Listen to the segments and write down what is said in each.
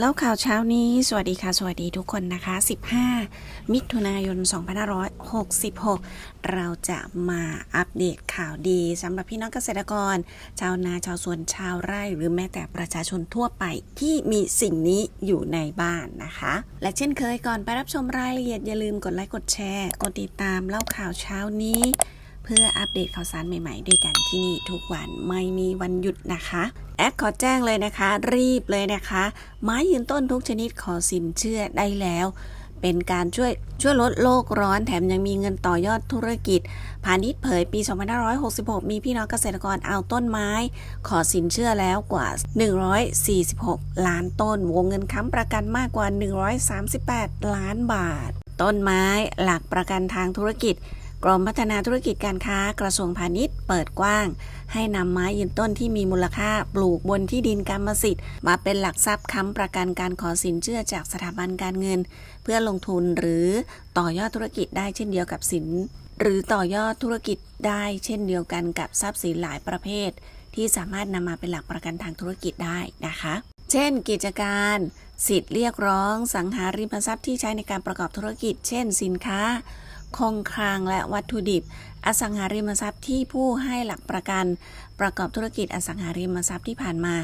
แล้วข่าวเช้านี้ สวัสดีค่ะ สวัสดีทุกคนนะคะ 15 มิถุนายน 2566 เราจะมาอัปเดตข่าวดีสำหรับพี่น้องเกษตรกร ชาวนาชาวสวนชาวไร่ หรือแม้แต่ประชาชนทั่วไปที่มีสิ่งนี้อยู่ในบ้านนะคะ และเช่นเคยก่อนไปรับชมรายละเอียดอย่าลืมกดไลค์กดแชร์ กดติดตามเล่าข่าวเช้านี้ เพื่ออัปเดตข่าวสารใหม่ๆ ด้วยกันที่นี่ทุกวันไม่มีวันหยุดนะคะแอดขอแจ้งเลยนะคะ รีบเลยนะคะ ไม้ยืนต้นทุกชนิดขอสินเชื่อได้แล้ว เป็นการช่วยช่วยลดโลกร้อนแถมยังมีเงินต่อยอดธุรกิจ พาณิชย์เผยปี 2566 มีพี่น้องเกษตรกรเอาต้นไม้ ขอสินเชื่อแล้วกว่า 146 ล้านต้น วงเงินค้ำประกันมากกว่า 138 ล้านบาท ต้นไม้หลักประกันทางธุรกิจ กรมพัฒนาธุรกิจการค้ากระทรวงพาณิชย์เปิดกว้าง ให้นำไม้ยืนต้นที่มีมูลค่าปลูกบนที่ดินกรรมสิทธิ์ มาเป็นหลักทรัพย์ค้ำประกันการขอสินเชื่อจากสถาบันการเงิน เพื่อลงทุนหรือต่อยอดธุรกิจได้เช่นเดียวกับสิน หรือต่อยอดธุรกิจได้เช่นเดียวกันกับทรัพย์สินหลายประเภท ที่สามารถนำมาเป็นหลักประกันทางธุรกิจได้นะคะเช่น กิจการ สิทธิ์เรียกร้อง สังหาริมทรัพย์ที่ใช้ในการประกอบธุรกิจ เช่น สินค้า คงคลังและวัตถุดิบ อสังหาริมทรัพย์ที่ผู้ให้หลักประกัน ประกอบธุรกิจอสังหาริมทรัพย์ที่ผ่านมา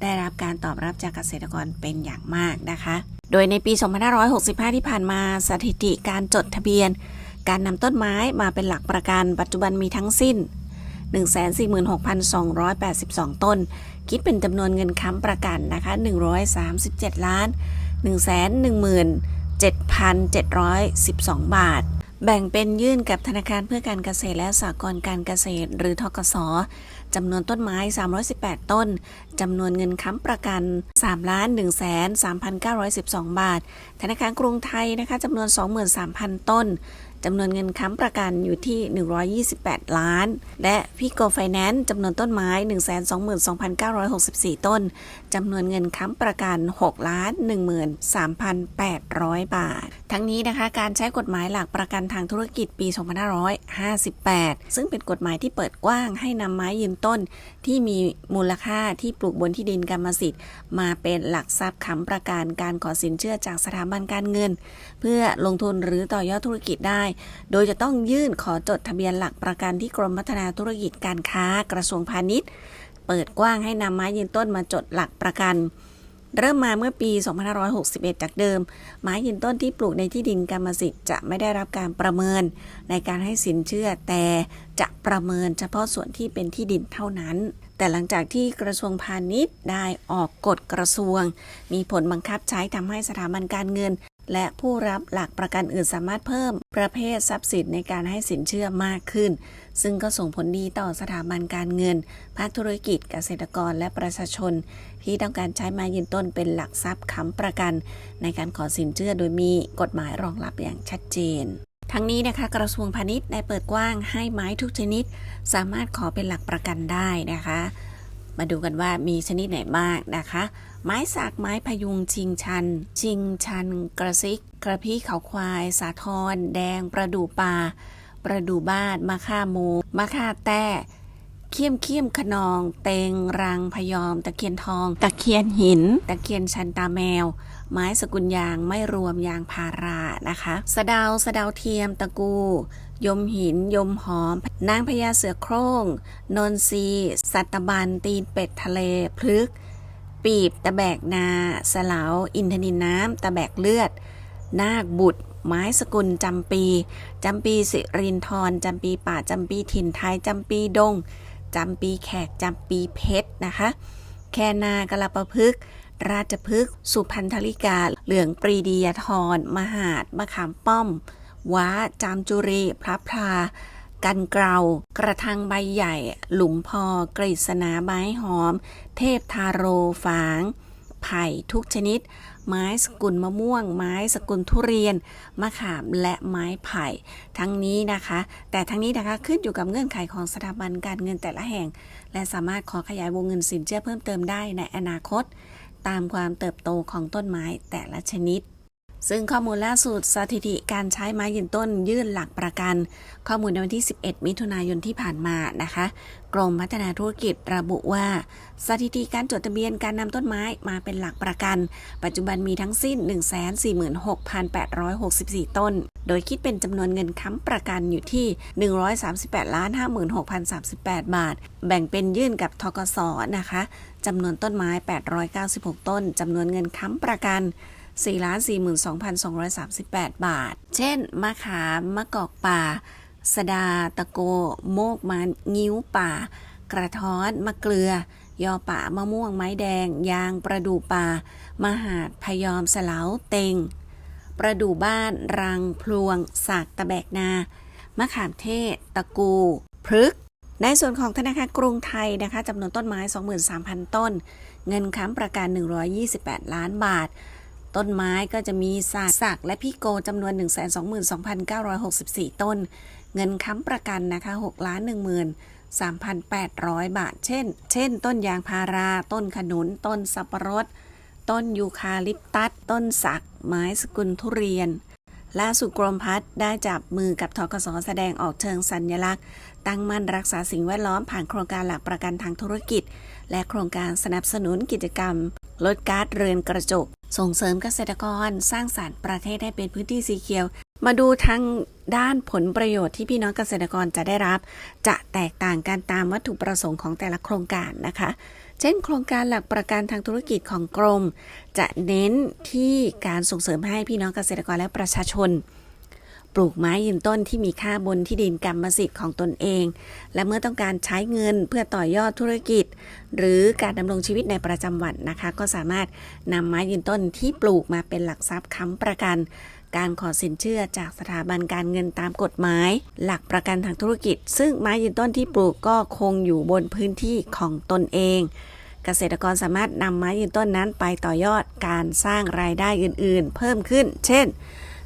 ได้รับการตอบรับจากเกษตรกรเป็นอย่างมากนะคะ โดยในปี 2565 ที่ผ่านมาสถิติการจดทะเบียน การนำต้นไม้มาเป็นหลักประกัน ปัจจุบันมีทั้งสิ้น 146,282 ต้น คิดเป็นจำนวนเงินค้ำประกันนะคะ 137 ล้าน 117,712 บาท แบ่งเป็นยื่นกับธนาคารเพื่อการเกษตรและสหกรณ์การเกษตร หรือทกสจำนวนต้นไม้ 318 ต้น จำนวนเงินค้ำประกัน 3 ล้าน1แสน3,912 บาท ธนาคารกรุงไทยนะคะจำนวน 23,000 ต้น จำนวนเงินค้ำประกันอยู่ที่ 128 ล้าน และพี่โกไฟแนนซ์จำนวนต้นไม้ 122,964 ต้น จำนวนเงินค้ำประกัน 6 ล้าน 13,800 บาท ทั้งนี้นะคะการใช้กฎหมายหลักประกันทางธุรกิจปี 2558 ซึ่งเป็นกฎหมายที่เปิดกว้างให้นำไม้ยืนต้น ที่มีมูลค่าที่ปลูกบนที่ดินกรรมสิทธิ์ มาเป็นหลักทรัพย์ค้ำประกันการขอสินเชื่อจากสถาบันการเงิน เพื่อลงทุนหรือต่อยอดธุรกิจได้โดยจะต้องยื่นขอจดทะเบียนหลักประกันที่กรมพัฒนาธุรกิจการค้ากระทรวงพาณิชย์ เปิดกว้างให้นำไม้ยืนต้นมาจดหลักประกัน เริ่มมาเมื่อปี 2561 จากเดิม ไม้ยืนต้นที่ปลูกในที่ดินกรรมสิทธิ์จะไม่ได้รับการประเมิน ในการให้สินเชื่อแต่จะประเมินเฉพาะส่วนที่เป็นที่ดินเท่านั้นแต่หลังจากที่กระทรวงพาณิชย์ได้ออกกฎกระทรวง มีผลบังคับใช้ทำให้สถาบันการเงิน และผู้รับหลักประกันอื่นสามารถเพิ่มประเภททรัพย์สินในการให้สินเชื่อมากขึ้น ซึ่งก็ส่งผลดีต่อสถาบันการเงิน ภาคธุรกิจเกษตรกรและประชาชน ที่ต้องการใช้ไม้ยืนต้นเป็นหลักทรัพย์ค้ำประกัน ในการขอสินเชื่อโดยมีกฎหมายรองรับอย่างชัดเจนทั้งนี้นะคะกระทรวงพาณิชย์ได้เปิดกว้างให้ไม้ทุกชนิด สามารถขอเป็นหลักประกันได้นะคะ มาดูกันว่ามีชนิดไหนบ้างนะคะ ไม้สักไม้พยุงชิงชัน ชิงชัน กระซิก กระพี้เขาควาย สาทรแดง ประดู่ป่า ประดู่บ้านมะข่าโมมะข่าแต้ เขี้ยมเขี้ยมขนอง เตงรังพยอม ตะเคียนทอง ตะเคียนหิน ตะเคียนชันตาแมว ไม้สกุลยางไม่รวมยางพารานะคะ สะเดาสะเดาเทียมตะกู ยมหิน ยมหอม นางพญาเสือโคร่ง นนทรีสัตบัน ตีนเป็ดทะเลพลึก ปีบ ตะแบกนา สลาว อินทนินน้ำ ตะแบกเลือด นาคบุตรไม้สกุลจำปี จำปีสิรินทรจำปีป่าจำปีถิ่นไทยจำปีดง จำปีแขกจำปีเพชรนะคะ แคนนากระประพฤกษ์ราชพฤกษ์สุพันธริกา เหลืองปรีดียทร มหาดมะขามป้อม ว้าจามจุรี พระพรา กันเกลากระทังใบใหญ่ หลุมพอกฤษณาใบหอม เทพทาโรฝาง ไผ่ทุกชนิด ไม้สกุลมะม่วง ไม้สกุลทุเรียน มะขามและไม้ไผ่ ทั้งนี้นะคะ แต่ทั้งนี้นะคะขึ้นอยู่กับเงื่อนไขของสถาบันการเงินแต่ละแห่ง และสามารถขอขยายวงเงินสินเชื่อเพิ่มเติมได้ในอนาคต ตามความเติบโตของต้นไม้แต่ละชนิด ซึ่งข้อมูลล่าสุดสถิติการใช้ไม้ยืนต้นยื่นหลักประกัน ข้อมูลในวันที่ 11 มิถุนายนที่ผ่านมานะคะ กรมพัฒนาธุรกิจระบุว่า สถิติการจดทะเบียนการนำต้นไม้มาเป็นหลักประกัน ปัจจุบันมีทั้งสิ้น 146,864 ต้น โดยคิดเป็นจำนวนเงินค้ำประกันอยู่ที่ 138 56,038 บาท แบ่งเป็นยื่นกับทกสนะคะจำนวนต้นไม้ 896 ต้นจำนวนเงินค้ำประกัน 442,238 บาท เช่น มะขามมะกอกป่า สดา ตะโก โมกมันงิ้วป่า กระท้อน มะเกลือ ยอป่ามะม่วงไม้แดง ยางประดู่ป่า มหาดพยอมสเหลาเต็ง ประดู่บ้าน รัง พลวง สากตะแบกนา มะขามเทศ ตะกู พฤกในส่วนของธนาคารกรุงไทยนะคะจำนวนต้นไม้ 23,000 ต้น เงินค้ำประกัน 128 ล้านบาท ต้นไม้ก็จะมีสากสักและพี่โกจำนวน 122,964 ต้น เงินค้ำประกันนะคะ6ล้าน1 3,800 บาท เช่น เช่น ต้นยางพารา ต้นขนุน ต้นสับปะรด ต้นยูคาลิปตัส ต้นสัก ไม้สกุลทุเรียน ล่าสุดกรมพัฒน์ได้จับมือกับทกสแสดงออกเชิงสัญลักษณ์ ตั้งมั่นรักษาสิ่งแวดล้อมผ่านโครงการหลักประกันทางธุรกิจ และโครงการสนับสนุนกิจกรรม ลดก๊าซเรือนกระจก ส่งเสริมเกษตรกรสร้างสารรค์ประเทศให้เป็นพื้นที่สีเขียว มาดูทางด้านผลประโยชน์ที่พี่น้องเกษตรกรจะได้รับ จะแตกต่างกันตามวัตถุประสงค์ของแต่ละโครงการนะคะ เช่น โครงการหลักประกันทางธุรกิจของกรม จะเน้นที่การส่งเสริมให้พี่น้องเกษตรกรและประชาชน ปลูกไม้ยืนต้นที่มีค่าบนที่ดินกรรมสิทธิ์ของตนเอง และเมื่อต้องการใช้เงินเพื่อต่อยอดธุรกิจ หรือการดำรงชีวิตในประจำวันนะคะ ก็สามารถนำไม้ยืนต้นที่ปลูกมาเป็นหลักทรัพย์ค้ำประกัน การขอสินเชื่อจากสถาบันการเงินตามกฎหมาย หลักประกันทางธุรกิจ ซึ่งไม้ยืนต้นที่ปลูกก็คงอยู่บนพื้นที่ของตนเองเกษตรกรสามารถนำไม้ยืนต้นนั้นไปต่อยอดการสร้างรายได้อื่น ๆ เพิ่มขึ้น เช่น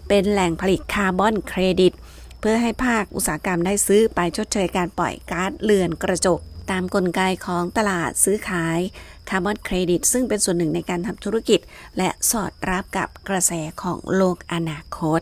เป็นแหล่งผลิตคาร์บอนเครดิต เพื่อให้ภาคอุตสาหกรรมได้ซื้อไปชดเชยการปล่อยก๊าซเรือนกระจก ตามกลไกของตลาดซื้อขายคาร์บอนเครดิต ซึ่งเป็นส่วนหนึ่งในการทำธุรกิจ และสอดรับกับกระแสของโลกอนาคต